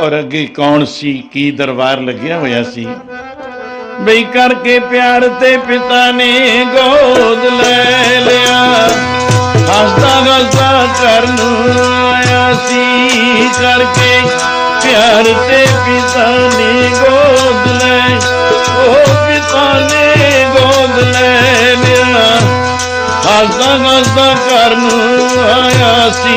ਔਰ ਅੱਗੇ ਕੌਣ ਸੀ, ਕੀ ਦਰਬਾਰ ਲੱਗਿਆ ਹੋਇਆ ਸੀ? ਬਈ ਕਰਕੇ ਪਿਆਰ ਤੇ ਪਿਤਾ ਨੇ ਗੋਦ ਲੈ ਲਿਆ। ਹੱਸਦਾ ਹੱਸਦਾ ਘਰ ਆਇਆ ਸੀ। ਕਰਕੇ ਪਿਆਰ ਤੇ ਪਿਤਾ ਨੇ ਗੋਦ ਲੈ, ਉਹ ਪਿਤਾ ਨੇ ਗੋਦ ਲੈ ਲਿਆ। ਹੱਸਦਾ ਹੱਸਦਾ ਘਰ ਆਇਆ ਸੀ।